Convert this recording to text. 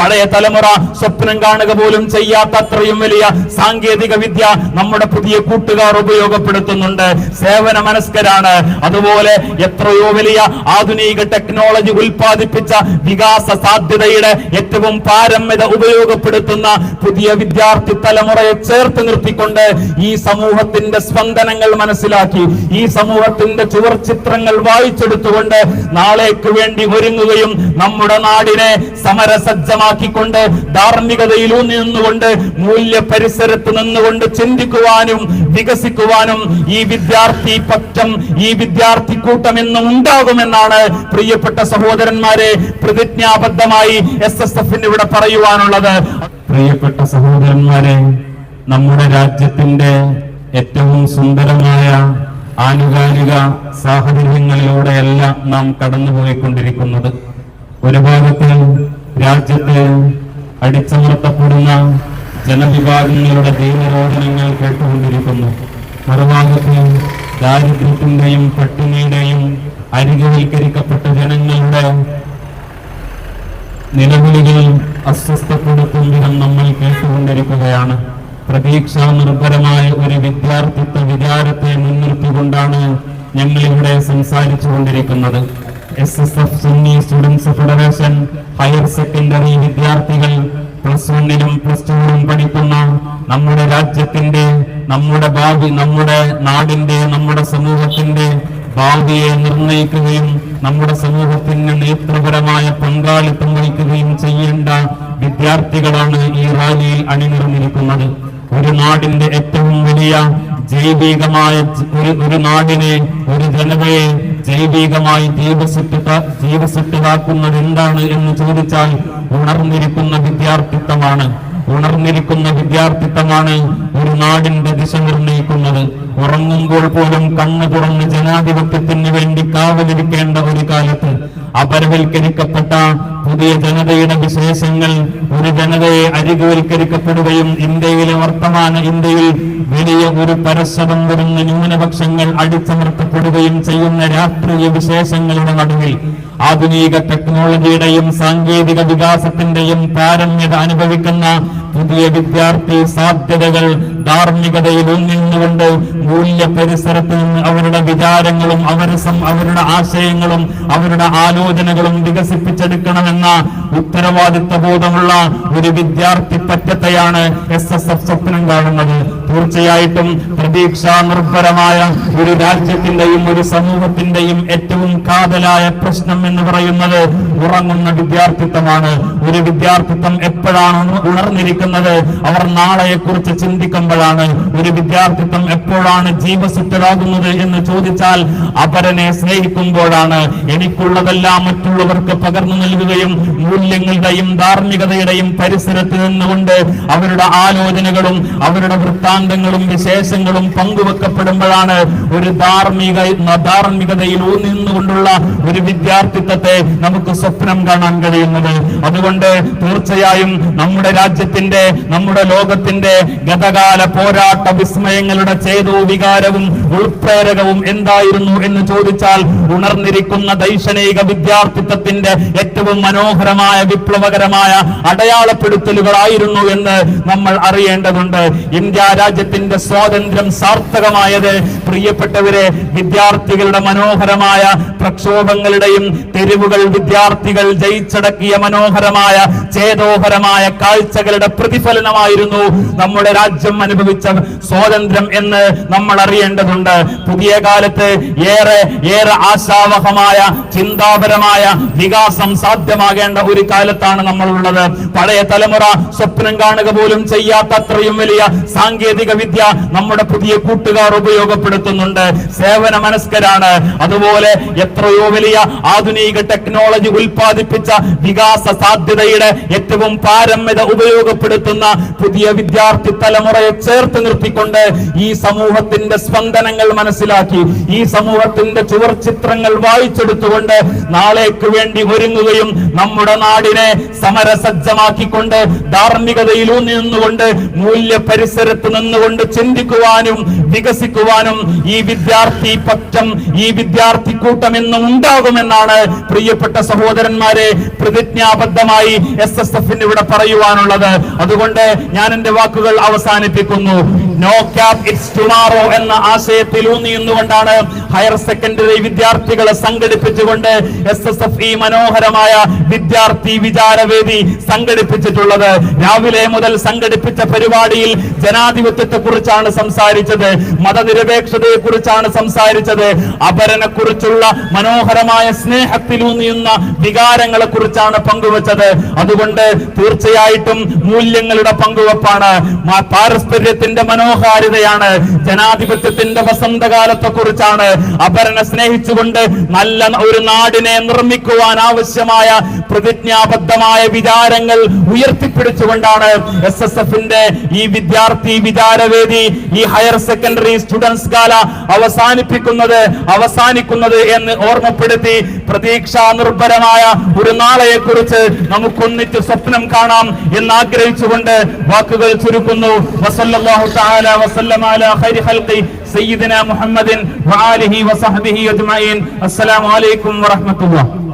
പഴയ തലമുറ സ്വപ്നം കാണുക പോലും ചെയ്യാത്ത അത്രയും വലിയ സാങ്കേതിക വിദ്യ നമ്മുടെ പുതിയ കൂട്ടുകാർ ഉപയോഗപ്പെടുത്തുന്നുണ്ട്. സേവന മനസ്കരാണ്. അതുപോലെ എത്രയോ വലിയ ആധുനിക ടെക്നോളജി ഉൽപ്പാദിപ്പിച്ച വികാസ സാധ്യതയുടെ ഏറ്റവും പാരമ്യത ഉപയോഗപ്പെടുത്തുന്ന പുതിയ വിദ്യാർത്ഥി തലമുറയെ ചേർത്ത് നിർത്തിക്കൊണ്ട് ഈ സമൂഹത്തിന്റെ സ്പന്ദനങ്ങൾ മനസ്സിലാക്കി ഈ സമൂഹത്തിന്റെ ചുവർ ചിത്രങ്ങൾ വായിച്ചെടുത്തുകൊണ്ട് നാളേക്ക് വേണ്ടി ഒരുങ്ങുകയും നമ്മുടെ നാടിനെ സമരസജ്ജമാക്കിക്കൊണ്ട് ധാർമ്മികതയിൽ ഊന്നി നിന്നുകൊണ്ട് മൂല്യ പരിസരത്ത് നിന്നുകൊണ്ട് ചിന്തിക്കുവാനും വികസിക്കുവാനും ഈ വിദ്യാർത്ഥി പക്ഷം ഈ വിദ്യാർത്ഥി കൂട്ടം എന്നും ഉണ്ടാകുമെന്നാണ് പ്രിയപ്പെട്ട സഹോദരന്മാരെ പ്രതിജ്ഞാബദ്ധമായി എസ് എസ് എഫിന് ഇവിടെ പറയുവാനുള്ളത്. പ്രിയപ്പെട്ട സഹോദരന്മാരെ നമ്മുടെ രാജ്യത്തിന്റെ ഏറ്റവും സുന്ദരമായ ആനുകാലിക സാഹചര്യങ്ങളിലൂടെയല്ല നാം കടന്നുപോയിക്കൊണ്ടിരിക്കുന്നത്. ഒരു ഭാഗത്ത് രാജ്യത്ത് അടിച്ചമർത്തപ്പെടുന്ന ജനവിഭാഗങ്ങളുടെ ദൈവരോധനങ്ങൾ കേട്ടുകൊണ്ടിരിക്കുന്നു. മറുഭാഗത്ത് ദാരിദ്ര്യത്തിന്റെയും പട്ടിണിയുടെയും അരികവൽക്കരിക്കപ്പെട്ട ജനങ്ങളുടെ നിലവിളികൾ അസ്വസ്ഥപ്പെടുത്തും വിധം നമ്മൾ കേട്ടുകൊണ്ടിരിക്കുകയാണ്. പ്രതീക്ഷാ നിർഭരമായ ഒരു വിദ്യാർത്ഥിത്വ വിചാരത്തെ മുൻനിർത്തിക്കൊണ്ടാണ് ഞങ്ങളിവിടെ സംസാരിച്ചു കൊണ്ടിരിക്കുന്നത് S S F Sunni students federation higher secondary വിദ്യാർത്ഥികൾ പ്ലസ് വണ്ണിലും പ്ലസ് ടുവിലും പഠിക്കുന്ന നമ്മുടെ രാജ്യത്തിന്റെ നമ്മുടെ ഭാവി നമ്മുടെ നാടിന്റെ നമ്മുടെ സമൂഹത്തിന്റെ ഭാവിയെ നിർണയിക്കുകയും നമ്മുടെ സമൂഹത്തിന് നേതൃപരമായ പങ്കാളിത്തം വഹിക്കുകയും ചെയ്യേണ്ട വിദ്യാർത്ഥികളാണ് ഈ റാലിയിൽ അണിനിറന്നിരിക്കുന്നത് ഒരു നാടിന്റെ ഏറ്റവും വലിയ ജൈവികമായ ഒരു ഒരു നാടിനെ ഒരു ജനതയെ ജൈവികമായി ജീവസിട്ട് ജീവസിട്ടതാക്കുന്നത് എന്താണ് എന്ന് ചോദിച്ചാൽ ഉണർന്നിരിക്കുന്ന വിദ്യാർത്ഥിത്വമാണ്. ഉണർന്നിരിക്കുന്ന വിദ്യാർത്ഥിത്വമാണ് ഒരു നാടിന്റെ ദിശ നിർണയിക്കുന്നത്. ഉറങ്ങുമ്പോൾ പോലും കണ്ണു തുറന്ന് ജനാധിപത്യത്തിന് വേണ്ടി കാവലിരിക്കേണ്ട ഒരു കാലത്ത് അപരവൽക്കരിക്കപ്പെട്ട പുതിയ ജനതയുടെ വിശേഷങ്ങൾ ഒരു ജനതയെ അരികുവൽക്കരിക്കപ്പെടുകയും ഇന്ത്യയിലെ വർത്തമാന ഇന്ത്യയിൽ വലിയ ഒരു പരസ്പരം വരുന്ന ന്യൂനപക്ഷങ്ങൾ അടിച്ചമർത്തപ്പെടുകയും ചെയ്യുന്ന രാഷ്ട്രീയ വിശേഷങ്ങളുടെ നടുവിൽ ആധുനിക ടെക്നോളജിയുടെയും സാങ്കേതിക വികാസത്തിന്റെയും പാരമ്യത അനുഭവിക്കുന്ന പുതിയ വിദ്യാർത്ഥി സാധ്യതകൾ ധാർമ്മികതയിൽ ഒന്നിന്നുകൊണ്ട് മൂല്യ പരിസരത്ത് നിന്ന് അവരുടെ വിചാരങ്ങളും അവരെ അവരുടെ ആശയങ്ങളും അവരുടെ ആലോചനകളും വികസിപ്പിച്ചെടുക്കണമെന്ന ഉത്തരവാദിത്വ ബോധമുള്ള ഒരു വിദ്യാർത്ഥി പറ്റത്തെയാണ് എസ് എസ് എഫ് സ്വപ്നം കാണുന്നത്. തീർച്ചയായിട്ടും പ്രതീക്ഷാ നിർഭരമായ ഒരു രാജ്യത്തിന്റെയും ഒരു സമൂഹത്തിന്റെയും ഏറ്റവും കാതലായ പ്രശ്നം എന്ന് പറയുന്നത് ഉറങ്ങുന്ന വിദ്യാർത്ഥിത്വമാണ്. ഒരു വിദ്യാർത്ഥിത്വം എപ്പോഴാണ് ഉണർന്നിരിക്കുന്നത്? അവർ നാളെയെ കുറിച്ച് ചിന്തിക്കുമ്പോഴാണ്. ഒരു വിദ്യാർത്ഥിത്വം എപ്പോഴാണ് ജീവസുറ്റരാകുന്നത് എന്ന് ചോദിച്ചാൽ അപരനെ സ്നേഹിക്കുമ്പോഴാണ്. എനിക്കുള്ളതെല്ലാം മറ്റുള്ളവർക്ക് പകർന്നു നൽകുകയും മൂല്യങ്ങളുടെയും ധാർമ്മികതയുടെയും പരിസരത്ത് നിന്നുകൊണ്ട് അവരുടെ ആലോചനകളും അവരുടെ വൃത്താന്തങ്ങളും വിശേഷങ്ങളും പങ്കുവെക്കപ്പെടുമ്പോഴാണ് ഒരു ധാർമ്മിക ധാർമ്മികതയിൽ ഊന്നിന്നുകൊണ്ടുള്ള ഒരു വിദ്യാർത്ഥിത്വത്തെ നമുക്ക് സ്വപ്നം കാണാൻ കഴിയുന്നത്. അതുകൊണ്ട് തീർച്ചയായും നമ്മുടെ രാജ്യത്തിന്റെ നമ്മുടെ ലോകത്തിന്റെ ഗതകാല പോരാട്ട വിസ്മയങ്ങളുടെ ചേതു വികാരവും ഉൾപ്രേരകവും എന്തായിരുന്നു എന്ന് ചോദിച്ചാൽ ഉണർന്നിരിക്കുന്ന ദൈക്ഷണിക വിദ്യാർത്ഥിത്വത്തിന്റെ ഏറ്റവും മനോഹരമായ വിപ്ലവകരമായ അടയാളപ്പെടുത്തലുകളായിരുന്നു എന്ന് നമ്മൾ അറിയേണ്ടതുണ്ട്. ഇന്ത്യ രാജ്യത്തിന്റെ സ്വാതന്ത്ര്യം സാർത്ഥകമായത് പ്രിയപ്പെട്ടവരെ വിദ്യാർത്ഥികളുടെ മനോഹരമായ പ്രക്ഷോഭങ്ങളുടെയും തെരുവുകൾ വിദ്യാർത്ഥികൾ ജയിച്ചടക്കിയ മനോഹരമായ ചേതോഹരമായ കാഴ്ചകളുടെ പ്രതിഫലനമായിരുന്നു നമ്മുടെ രാജ്യം അനുഭവിച്ച സ്വാതന്ത്ര്യം എന്ന് നമ്മൾ അറിയേണ്ടതുണ്ട്. പുതിയ കാലത്ത് ഏറെ ഏറെ ആശാവഹമായ ചിന്താപരമായ വികാസം സാധ്യമാകേണ്ട ഒരു കാലത്താണ് നമ്മളുള്ളത്. പഴയ തലമുറ സ്വപ്നം കാണുക പോലും ചെയ്യാത്ത അത്രയും വലിയ സാങ്കേതിക വിദ്യ നമ്മുടെ പുതിയ കൂട്ടുകാർ ഉപയോഗപ്പെടുത്തുന്നുണ്ട്. സേവന മനസ്കരാണ് അതുപോലെ എത്രയോ വലിയ ആധുനിക ടെക്നോളജി ഉൽപ്പാദിപ്പിച്ച വികാസ സാധ്യതയുടെ ഏറ്റവും പാരമ്യത ഉപയോഗപ്പെടുത്തുന്ന പുതിയ വിദ്യാർത്ഥി തലമുറയെ ചേർത്ത് നിർത്തിക്കൊണ്ട് ഈ സമൂഹത്തിന്റെ സ്പന്ദനങ്ങൾ മനസ്സിലാക്കി. ഈ സമൂഹത്തിന്റെ ചുവർ ചിത്രങ്ങൾ വായിച്ചെടുത്തുകൊണ്ട് നാളേക്ക് വേണ്ടി ഒരുങ്ങുകയും നമ്മുടെ നാടിനെ സമരസജ്ജമാക്കിക്കൊണ്ട് ധാർമ്മികതയിൽ നിന്നുകൊണ്ട് മൂല്യ പരിസരത്ത് നിന്നുകൊണ്ട് ചിന്തിക്കുവാനും വികസിക്കുവാനും ഈ വിദ്യാർത്ഥി പക്ഷം ഈ വിദ്യാർത്ഥി കൂട്ടം എന്നും ഉണ്ടാകുമെന്നാണ് പ്രിയപ്പെട്ട സഹോദരന്മാരെ പ്രതിജ്ഞാബദ്ധമായി എസ് എസ് എഫിന് ഇവിടെ പറയുവാനുള്ളത്. അതുകൊണ്ട് ഞാൻ എന്റെ വാക്കുകൾ അവസാനിപ്പിക്കുന്നു. നോ ക്യാപ് ഇറ്റ്സ് ടുമാറോ എന്ന ആശയത്തിൽ ഊന്നിയുന്നുകൊണ്ടാണ് ഹയർ സെക്കൻഡറി വിദ്യാർത്ഥികളെ സംഘടിപ്പിച്ചുകൊണ്ട് എസ് എസ് എഫ് ഈ മനോഹരമായ വിദ്യാർത്ഥി വിചാരവേദി സംഘടിപ്പിച്ചിട്ടുള്ളത്. രാവിലെ മുതൽ സംഘടിപ്പിച്ച പരിപാടിയിൽ ജനാധിപത്യത്തെ കുറിച്ചാണ് സംസാരിച്ചത്. മതനിരപേക്ഷതയെ കുറിച്ചാണ് സംസാരിച്ചത്. അപരനെ കുറിച്ചുള്ള മനോഹരമായ സ്നേഹത്തിലൂന്നിയുന്ന വികാരങ്ങളെ കുറിച്ചാണ് പങ്കുവച്ചത്. അതുകൊണ്ട് തീർച്ചയായിട്ടും മൂല്യങ്ങളുടെ പങ്കുവെപ്പാണ്. പാരസ്പര്യത്തിന്റെ മനോഹാരിതയാണ്. ജനാധിപത്യത്തിന്റെ വസന്തകാലത്തെ കുറിച്ചാണ് അപരനെ സ്നേഹിച്ചുകൊണ്ട് നല്ല ഒരു നാടിനെ നിർമ്മിക്കുവാൻ ആവശ്യമായ പ്രതിജ്ഞാബദ്ധമായ വിചാരങ്ങൾ ഉയർത്തിപ്പിടിച്ചുകൊണ്ടാണ് എസ് എസ് എഫിന്റെ ഈ വിദ്യാർത്ഥി വിചാരവേദി ഈ ഹയർ സെക്കൻഡറി സ്റ്റുഡൻസ് കാല അവസാനിപ്പിക്കുന്നത് അവസാനിക്കുന്നത് എന്ന് ഓർമ്മപ്പെടുത്തി പ്രതീക്ഷ നിർഭരമായ ഒരു നാളെയെ കുറിച്ച് നമുക്കൊന്നിച്ച് സ്വപ്നം കാണാം എന്ന് ആഗ്രഹിച്ചുകൊണ്ട് വാക്കുകൾ ചുരുക്കുന്നു. വസല്ലല്ലാഹു തആല വസല്ലമ അലാ ഖൈരി ഖൽഖി സയ്യിദിന മുഹമ്മദിൻ വആലിഹി വസഹ്ബിഹി അജ്മഈൻ. അസ്സലാമു അലൈക്കും വറഹ്മത്തുള്ളാഹി.